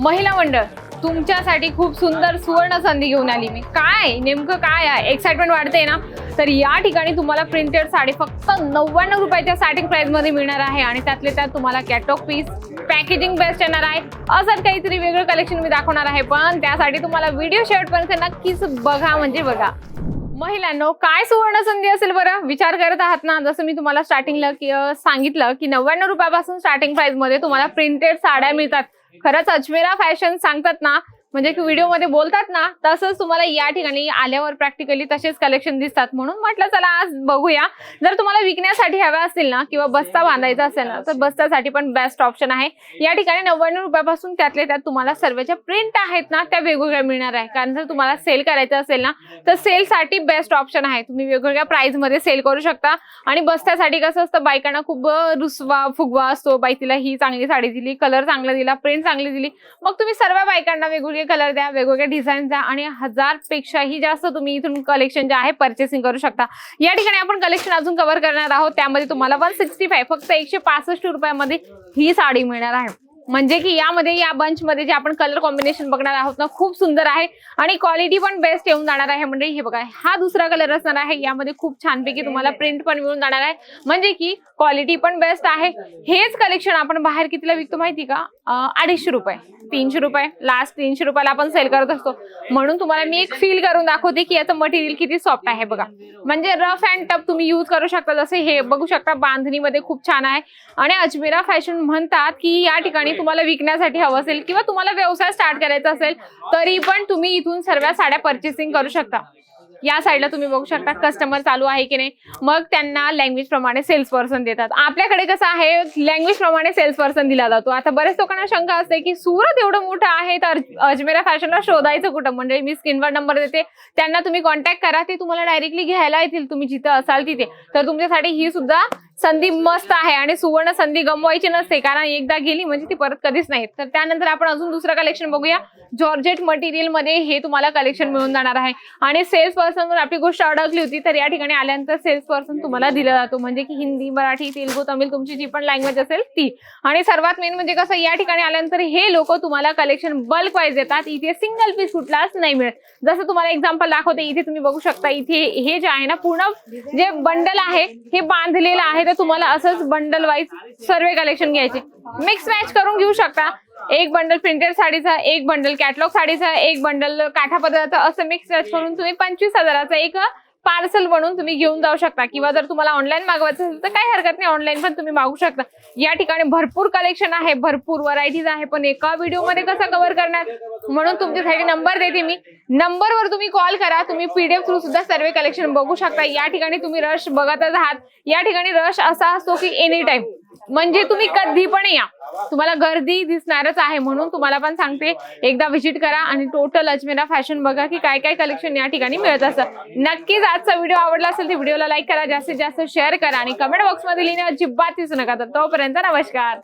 महिला मंडळ तुमच्यासाठी खूप सुंदर सुवर्ण संधी घेऊन आली मी. काय? नेमकं काय आहे? एक्साइटमेंट वाढते ना? तर या ठिकाणी तुम्हाला प्रिंटेड साडी फक्त नव्याण्णव रुपयाच्या स्टार्टिंग प्राइसमध्ये मिळणार आहे आणि त्यातले त्यात तुम्हाला कॅटॉग पीस पॅकेजिंग बेस्ट येणार आहे. असं काहीतरी वेगळं कलेक्शन मी दाखवणार आहे पण त्यासाठी तुम्हाला व्हिडिओ शेवटपर्यंत नक्कीच बघा म्हणजे बघा. महिलांनो काय सुवर्ण संधी असेल बरं? विचार करत आहात ना? जसं मी तुम्हाला स्टार्टिंगला की सांगितलं की नव्याण्णव रुपयापासून स्टार्टिंग प्राइसमध्ये तुम्हाला प्रिंटेड साड्या मिळतात. खरंच अजमेरा फॅशन सांगतात ना म्हणजे व्हिडिओमध्ये बोलतात ना तसंच तुम्हाला या ठिकाणी आल्यावर प्रॅक्टिकली तसेच कलेक्शन दिसतात. म्हणून म्हटलं चला आज बघूया. जर तुम्हाला विकण्यासाठी हव्या असतील ना किंवा बस्ता बांधायचा असेल ना तर बस्त्यासाठी पण बेस्ट ऑप्शन आहे. या ठिकाणी नव्याण्णव रुपयापासून त्यातले त्यात तुम्हाला सर्व ज्या प्रिंट आहेत ना त्या वेगवेगळ्या मिळणार आहे. कारण जर तुम्हाला सेल करायचं असेल ना तर सेलसाठी बेस्ट ऑप्शन आहे. तुम्ही वेगवेगळ्या प्राईजमध्ये सेल करू शकता. आणि बस्त्यासाठी कसं असतं बायकांना खूप रुसवा फुगवा असतो. बाई तिला ही चांगली साडी दिली कलर चांगला दिला प्रिंट चांगली दिली. मग तुम्ही सर्व बायकांना वेगवेगळी कलर द्या वेगवेगळे डिझाईन द्या आणि हजार पेक्षाही जास्त तुम्ही इथून कलेक्शन जे आहे परचेसिंग करू शकता. या ठिकाणी आपण कलेक्शन अजून कव्हर करणार आहोत. त्यामध्ये तुम्हाला वन सिक्स्टी फाय फक्त एकशे पासष्ट रुपयामध्ये ही साडी मिळणार आहे. म्हणजे की यामध्ये या बंच मध्ये जे आपण कलर कॉम्बिनेशन बघणार आहोत ना खूप सुंदर आहे. आणि क्वालिटी पण बेस्ट येऊन जाणार आहे म्हणजे हे बघा हा दुसरा कलर असणार आहे. यामध्ये खूप छानपैकी तुम्हाला प्रिंट पण मिळून जाणार आहे. म्हणजे की क्वालिटी पण बेस्ट आहे. हेच कलेक्शन आपण बाहेर कितीला विकतो माहिती का? अडीचशे रुपये तीनशे रुपये. लास्ट तीनशे रुपयाला आपण सेल करत असतो. म्हणून तुम्हाला मी एक फील करून दाखवते की याचं मटेरियल किती सॉफ्ट आहे बघा. म्हणजे रफ अँड टफ तुम्ही यूज करू शकता. जसे हे बघू शकता बांधणीमध्ये खूप छान आहे. आणि अजमेरा फॅशन म्हणतात की या ठिकाणी तुम्हाला विकण्यासाठी हवं असेल किंवा तुम्हाला व्यवसाय स्टार्ट करायचा असेल तरी पण तुम्ही इथून सर्व साड्या परचेसिंग करू शकता. या साईडला तुम्ही बघू शकता कस्टमर चालू आहे की नाही. मग त्यांना लँग्वेज प्रमाणे सेल्स पर्सन देतात. आपल्याकडे कसं आहे लँग्वेज प्रमाणे सेल्स पर्सन दिला जातो. आता बरेच लोकांना शंका असते की सुरत एवढं मोठं आहे तर अजमेरा फॅशनला शोधायचं कुठं? म्हणजे मी स्क्रीनवर नंबर देते. त्यांना तुम्ही कॉन्टॅक्ट करा ते तुम्हाला डायरेक्टली घ्यायला येतील. तुम्ही जिथं असाल तिथे. तर तुमच्यासाठी ही सुद्धा संधी मस्त आहे आणि सुवर्ण संधी गमवायची नसते कारण एकदा गेली म्हणजे ती परत कधीच नाही. तर त्यानंतर आपण अजून दुसरं कलेक्शन बघूया. जॉर्जेट मटेरियलमध्ये हे तुम्हाला कलेक्शन मिळून जाणार आहे. आणि सेल्स पर्सन आपली गोष्ट अडकली होती तर या ठिकाणी आल्यानंतर सेल्स पर्सन तुम्हाला दिला जातो. म्हणजे की हिंदी मराठी तेलगू तमिळ तुमची जी पण लँग्वेज असेल ती. आणि सर्वात मेन म्हणजे कसं या ठिकाणी आल्यानंतर हे लोक तुम्हाला कलेक्शन बल्क वाईज देतात. इथे सिंगल पीस कुठलाच नाही मिळत. जसं तुम्हाला एक्झाम्पल दाखवते इथे तुम्ही बघू शकता इथे हे जे आहे ना पूर्ण जे बंडल आहे हे बांधलेलं आहे. तर तुम्हाला असंच बंडल वाईज सर्व कलेक्शन घ्यायचे. मिक्स मॅच करून घेऊ शकता. एक बंडल प्रिंटेड साडीचा एक बंडल कॅटलॉग साडीचा एक बंडल काठा पदराचा असं मिक्स मॅच करून तुम्ही पंचवीस हजाराचा एक पार्सल बनवून तुम्ही घेऊन जाऊ शकता. किंवा जर तुम्हाला ऑनलाईन मागवायचं असेल तर काही हरकत नाही ऑनलाईन पण तुम्ही मागू शकता. या ठिकाणी भरपूर कलेक्शन आहे भरपूर व्हरायटीज आहे पण एका व्हिडिओमध्ये कसं कव्हर करणार? म्हणून तुमच्यासाठी नंबर देते मी. नंबरवर तुम्ही कॉल करा. तुम्ही पीडीएफ थ्रू सुद्धा सर्वे कलेक्शन बघू शकता. या ठिकाणी तुम्ही रश बघतच आहात. या ठिकाणी रश असा असतो की एनी टाइम म्हणजे तुम्ही कधी पण या. तुम्हाला गर्दी दिसणारच आहे म्हणून तुम्हाला पण सांगते. एकदा व्हिजिट करा आणि टोटल अजमेरा फॅशन बघा की काय काय कलेक्शन या ठिकाणी मिळत असतं. नक्कीच आजचा व्हिडिओ आवडला असेल तर व्हिडिओला लाईक करा. जास्तीत जास्त शेअर करा आणि कमेंट बॉक्समध्ये लिहिणे अजिबात दिसू नका. तर तोपर्यंत नमस्कार.